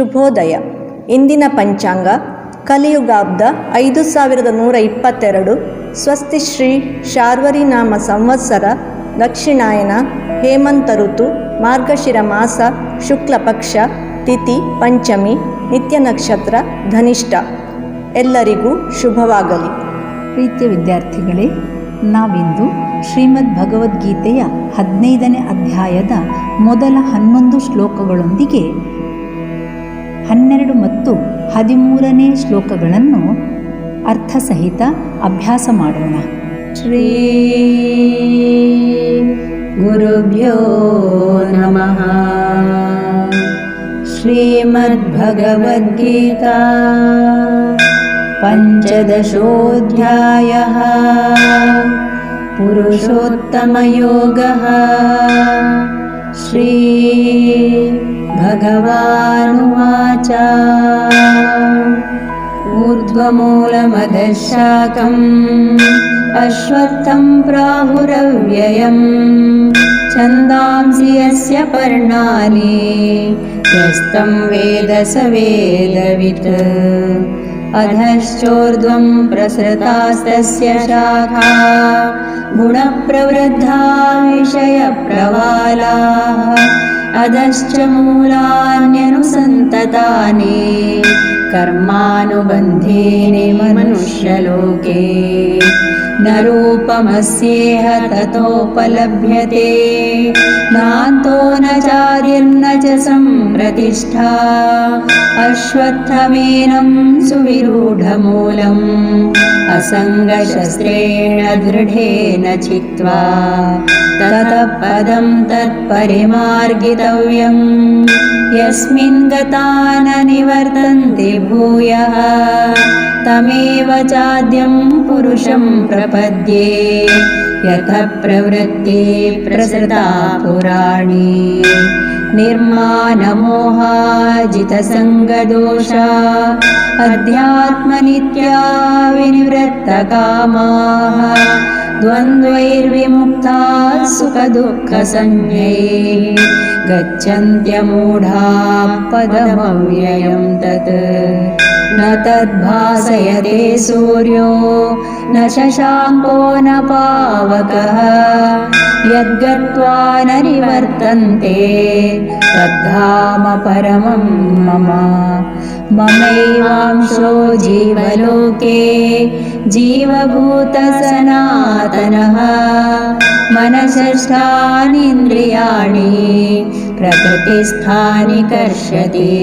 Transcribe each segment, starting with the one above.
ಶುಭೋದಯ. ಇಂದಿನ ಪಂಚಾಂಗ, ಕಲಿಯುಗಾಬ್ದ ಐದು ಸಾವಿರದ ನೂರ ಇಪ್ಪತ್ತೆರಡು, ಸ್ವಸ್ತಿ ಶ್ರೀ ಶಾರ್ವರಿ ನಾಮ ಸಂವತ್ಸರ, ದಕ್ಷಿಣಾಯನ, ಹೇಮಂತ ಋತು, ಮಾರ್ಗಶಿರ ಮಾಸ, ಶುಕ್ಲ ಪಕ್ಷ, ತಿಥಿ, ಪಂಚಮಿ, ನಿತ್ಯ ನಕ್ಷತ್ರ, ಧನಿಷ್ಠ. ಎಲ್ಲರಿಗೂ ಶುಭವಾಗಲಿ. ಪ್ರೀತಿಯ ವಿದ್ಯಾರ್ಥಿಗಳೇ, ನಾವಿಂದು ಶ್ರೀಮದ್ ಭಗವದ್ಗೀತೆಯ ಹದಿನೈದನೇ ಅಧ್ಯಾಯದ ಮೊದಲ ಹನ್ನೊಂದು ಶ್ಲೋಕಗಳೊಂದಿಗೆ ಹನ್ನೆರಡು ಮತ್ತು ಹದಿಮೂರನೇ ಶ್ಲೋಕಗಳನ್ನು ಅರ್ಥಸಹಿತ ಅಭ್ಯಾಸ ಮಾಡೋಣ ಶ್ರೀ ಗುರುಭ್ಯೋ ನಮಃ श्रीमद्भगवद्गीता पञ्चदशोऽध्यायः पुरुषोत्तमयोगः श्रीभगवानुवाच ऊर्ध्वमूलमदशाकम् अश्वत्थं प्राहुरव्ययम् छन्दांसि यस्य पर्णानि यस्तं वेद स वेदवित्। अधश्चोर्ध्वं प्रसृतास्तस्य शाखा गुणप्रवृद्धा विषयप्रवालाः अधश्च मूलान्यनुसन्ततानि कर्मानुबन्धीनि मनुष्यलोके। न रूपमस्येह ततोपलभ्यते। नान्तो सम्प्रतिष्ठा अश्वत्थमेनं सुविरूढमूलम् असङ्गशस्त्रेण दृढेन चित्वा ततः पदं तत्परिमार्गितव्यम् यस्मिन् गता न निवर्तन्ते भूयः तमेव चाद्यं पुरुषं प्रपद्ये यतः प्रवृत्ति प्रसृता पुराणी निर्मानमोहाजितसङ्गदोषा अध्यात्मनित्या विनिवृत्तकामाः द्वन्द्वैर्विमुक्ता सुखदुःखसंज्ञैः गच्छन्त्यमूढा पदमव्ययं तत् न तद्भासयते सूर्यो न शशाङ्को न पावकः। यद्गत्वा न निवर्तन्ते तद्धाम परमं मम। ममैवांशो जीवलोके जीवभूतसनातनः। मनषष्ठानीन्द्रियाणि प्रकृतिस्थानि कर्षति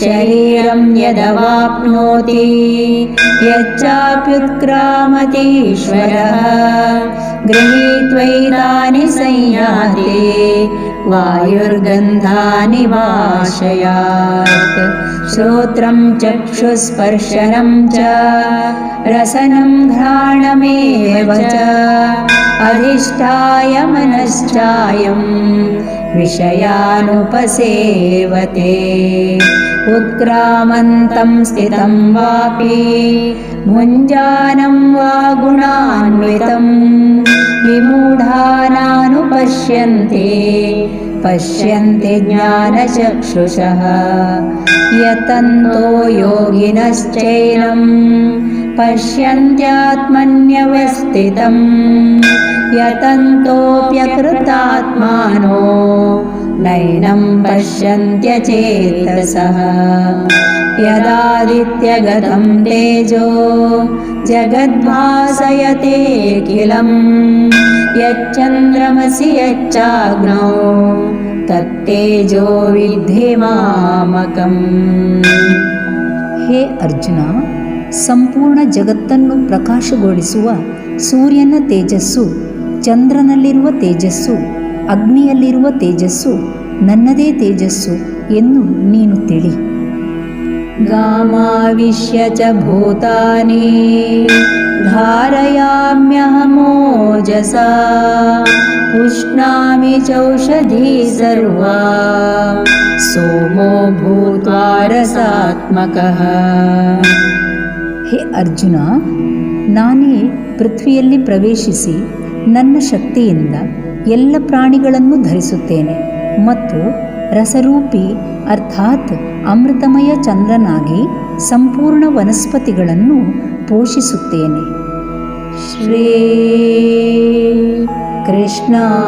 शरीरं यदवाप्नोति। यच्चाप्युत्क्रामतीश्वरः। गृहीत्वैतानि संयाते वायुर्गन्धानि वाशयात्। श्रोत्रं चक्षुस्पर्शनं च रसनं घ्राणमेव च। अधिष्ठाय मनश्चायं विषयानुपसेवते। उत्क्रामन्तं स्थितं वापि भुञ्जानं वा गुणान्वितं। विमूढानानुपश्यन्ते पश्यन्ति ज्ञानचक्षुषः। यतन्तो योगिनश्चैनं पश्यन्त्यात्मन्यवस्थितम्। यतन्तोऽप्यकृतात्मानो नैनं पश्यन्त्यचेतसः। यदादित्यगतं तेजो जगद्भासयते किलम्। यच्चन्द्रमसि यच्चाग्नौ तत्तेजो विद्धि मामकम्। हे अर्जुन ಸಂಪೂರ್ಣ ಜಗತ್ತನ್ನು ಪ್ರಕಾಶಗೊಳಿಸುವ ಸೂರ್ಯನ ತೇಜಸ್ಸು ಚಂದ್ರನಲ್ಲಿರುವ ತೇಜಸ್ಸು ಅಗ್ನಿಯಲ್ಲಿರುವ ತೇಜಸ್ಸು ನನ್ನದೇ ತೇಜಸ್ಸು ಎಂದು ನೀನು ತಿಳಿ गामाविश्य च भूतानि धारयाम्यहमोजसा पुष्णामि चौषधी सर्वा सोमो भूत्वा रसात्मकः ಹೇ ಅರ್ಜುನ, ನಾನೇ ಪೃಥ್ವಿಯಲ್ಲಿ ಪ್ರವೇಶಿಸಿ ನನ್ನ ಶಕ್ತಿಯಿಂದ ಎಲ್ಲ ಪ್ರಾಣಿಗಳನ್ನು ಧರಿಸುತ್ತೇನೆ ಮತ್ತು ರಸರೂಪಿ ಅರ್ಥಾತ್ ಅಮೃತಮಯ ಚಂದ್ರನಾಗಿ ಸಂಪೂರ್ಣ ವನಸ್ಪತಿಗಳನ್ನು ಪೋಷಿಸುತ್ತೇನೆ. ಶ್ರೀ कृष्णार्पणमस्तु